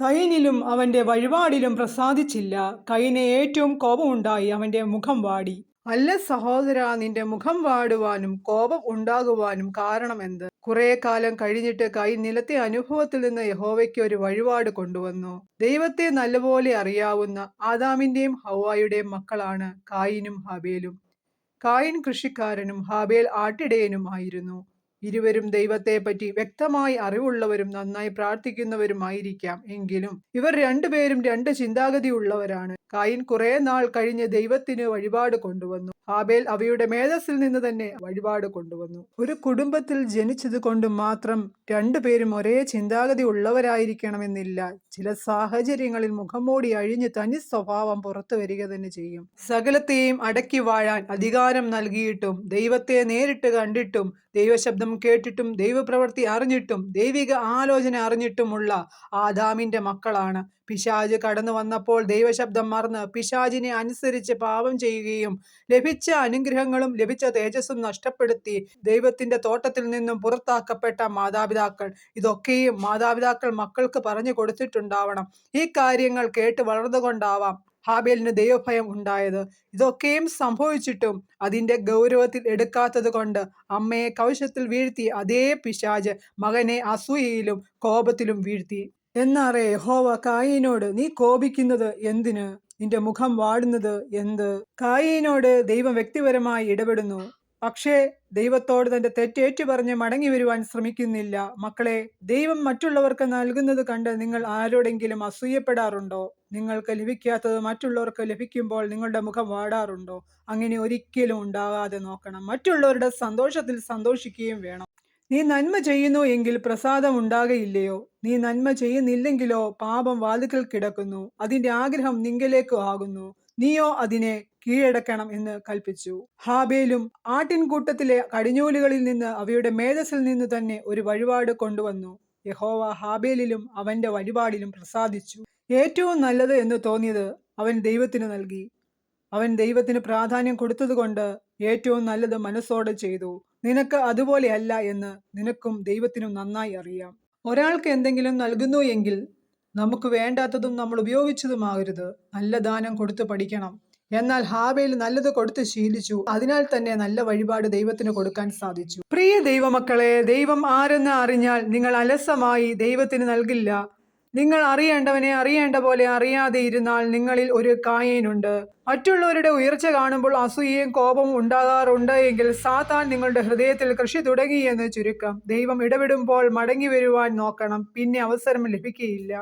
കൈനിലും അവന്റെ വഴിപാടിലും പ്രസാദിച്ചില്ല. കൈന് ഏറ്റവും കോപമുണ്ടായി അവന്റെ മുഖം വാടി. അല്ല സഹോദര നിന്റെ മുഖം വാടുവാനും കോപം ഉണ്ടാകുവാനും കാരണമെന്ത് കുറെ കാലം കഴിഞ്ഞിട്ട് കൈ നിലത്തെ അനുഭവത്തിൽ നിന്ന് യഹോവയ്ക്ക് ഒരു വഴിപാട് കൊണ്ടുവന്നു. ദൈവത്തെ നല്ലപോലെ അറിയാവുന്ന ആദാമിന്റെയും ഹവായുടെയും മക്കളാണ് കായിനും ഹബേലും. കായിൻ കൃഷിക്കാരനും ഹാബേൽ ആട്ടിടയനും ആയിരുന്നു ഇരുവരും ദൈവത്തെപ്പറ്റി വ്യക്തമായി അറിവുള്ളവരും നന്നായി പ്രാർത്ഥിക്കുന്നവരുമായിരിക്കാം എങ്കിലും ഇവർ രണ്ടുപേരും രണ്ട് ചിന്താഗതി ഉള്ളവരാണ്. കായിൻ കുറേ നാൾ കഴിഞ്ഞ് ദൈവത്തിന് വഴിപാട് കൊണ്ടുവന്നു. ആബേൽ അവയുടെ മേധസ്സിൽ നിന്ന് തന്നെ വഴിപാട് കൊണ്ടുവന്നു. ഒരു കുടുംബത്തിൽ ജനിച്ചത് കൊണ്ട് മാത്രം രണ്ടുപേരും ഒരേ ചിന്താഗതി ഉള്ളവരായിരിക്കണമെന്നില്ല. ചില സാഹചര്യങ്ങളിൽ മുഖംമൂടി അഴിഞ്ഞ് തനി സ്വഭാവം പുറത്തു വരിക തന്നെ ചെയ്യും. സകലത്തെയും അടക്കി വാഴാൻ അധികാരം നൽകിയിട്ടും ദൈവത്തെ നേരിട്ട് കണ്ടിട്ടും ദൈവശബ്ദം കേട്ടിട്ടും ദൈവപ്രവൃത്തി അറിഞ്ഞിട്ടും ദൈവിക ആലോചന അറിഞ്ഞിട്ടുമുള്ള ആദാമിന്റെ മക്കളാണ്. പിശാജ് കടന്നു വന്നപ്പോൾ ദൈവശബ്ദം മറന്ന് പിശാജിനെ അനുസരിച്ച് പാപം ചെയ്യുകയും ലഭിച്ച അനുഗ്രഹങ്ങളും ലഭിച്ച തേജസ്സും നഷ്ടപ്പെടുത്തി ദൈവത്തിന്റെ തോട്ടത്തിൽ നിന്നും പുറത്താക്കപ്പെട്ട മാതാപിതാക്കൾ. ഇതൊക്കെയും മാതാപിതാക്കൾ മക്കൾക്ക് പറഞ്ഞു കൊടുത്തിട്ടുണ്ടാവണം. ഈ കാര്യങ്ങൾ കേട്ട് വളർന്നുകൊണ്ടാവാം. ഹാബേലിന് ദൈവഭയം ഉണ്ടായത്. ഇതൊക്കെയും സംഭവിച്ചിട്ടും അതിന്റെ ഗൗരവത്തിൽ എടുക്കാത്തത് കൊണ്ട് അമ്മയെ കൗശത്തിൽ വീഴ്ത്തി അതേ പിശാജ് മകനെ അസൂയയിലും കോപത്തിലും വീഴ്ത്തി. എന്നാറേ ഹോവ കായിനോട് നീ കോപിക്കുന്നത് എന്തിന്? നിന്റെ മുഖം വാടുന്നത് എന്ത്? കായിനോട് ദൈവം വ്യക്തിപരമായി ഇടപെടുന്നു. പക്ഷേ ദൈവത്തോട് തന്റെ തെറ്റേറ്റു പറഞ്ഞ് മടങ്ങി വരുവാൻ ശ്രമിക്കുന്നില്ല. മക്കളെ ദൈവം മറ്റുള്ളവർക്ക് നൽകുന്നത് കണ്ട് നിങ്ങൾ ആരോടെങ്കിലും അസൂയപ്പെടാറുണ്ടോ? നിങ്ങൾക്ക് ലഭിക്കാത്തത് മറ്റുള്ളവർക്ക് ലഭിക്കുമ്പോൾ നിങ്ങളുടെ മുഖം വാടാറുണ്ടോ? അങ്ങനെ ഒരിക്കലും ഉണ്ടാകാതെ നോക്കണം. മറ്റുള്ളവരുടെ സന്തോഷത്തിൽ സന്തോഷിക്കുകയും വേണം. നീ നന്മ ചെയ്യുന്നു എങ്കിൽ പ്രസാദം ഉണ്ടാകയില്ലയോ? നീ നന്മ ചെയ്യുന്നില്ലെങ്കിലോ പാപം വാതുക്കൽ കിടക്കുന്നു. അതിന്റെ ആഗ്രഹം നിങ്കലേക്ക് ആകുന്നു. നീയോ അതിനെ കീഴടക്കണം എന്ന് കൽപ്പിച്ചു. ഹാബേലും ആട്ടിൻകൂട്ടത്തിലെ കടിഞ്ഞൂലുകളിൽ നിന്ന് അവയുടെ മേധസ്സിൽ നിന്ന് തന്നെ ഒരു വഴിപാട് കൊണ്ടുവന്നു. യഹോവ ഹാബേലിലും അവന്റെ വഴിപാടിലും പ്രസാദിച്ചു. ഏറ്റവും നല്ലത് എന്ന് തോന്നിയത് അവൻ ദൈവത്തിന് നൽകി. അവൻ ദൈവത്തിന് പ്രാധാന്യം കൊടുത്തതുകൊണ്ട് ഏറ്റവും നല്ലത് മനസ്സോടെ ചെയ്തു. നിനക്ക് അതുപോലെയല്ല എന്ന് നിനക്കും ദൈവത്തിനും നന്നായി അറിയാം. ഒരാൾക്ക് എന്തെങ്കിലും നൽകുന്നു എങ്കിൽ നമുക്ക് വേണ്ടാത്തതും നമ്മൾ ഉപയോഗിച്ചതുമാകരുത്. നല്ല ദാനം കൊടുത്ത് പഠിക്കണം. എന്നാൽ ഹാബയിൽ നല്ലത് കൊടുത്ത് ശീലിച്ചു. അതിനാൽ തന്നെ നല്ല വഴിപാട് ദൈവത്തിന് കൊടുക്കാൻ സാധിച്ചു. പ്രിയ ദൈവമക്കളെ ദൈവം ആരെന്ന് അറിഞ്ഞാൽ നിങ്ങൾ അലസമായി ദൈവത്തിന് നൽകില്ല. നിങ്ങൾ അറിയേണ്ടവനെ അറിയേണ്ട പോലെ അറിയാതെ ഇരുന്നാൽ നിങ്ങളിൽ ഒരു കായേനുണ്ട്. മറ്റുള്ളവരുടെ ഉയർച്ച കാണുമ്പോൾ അസൂയയും കോപവും ഉണ്ടാകാറുണ്ട് എങ്കിൽ സാത്താൻ നിങ്ങളുടെ ഹൃദയത്തിൽ കൃഷി തുടങ്ങിയെന്ന് ചുരുക്കം. ദൈവം ഇടപെടുമ്പോൾ മടങ്ങി വരുവാൻ നോക്കണം. പിന്നെ അവസരം ലഭിക്കുകയില്ല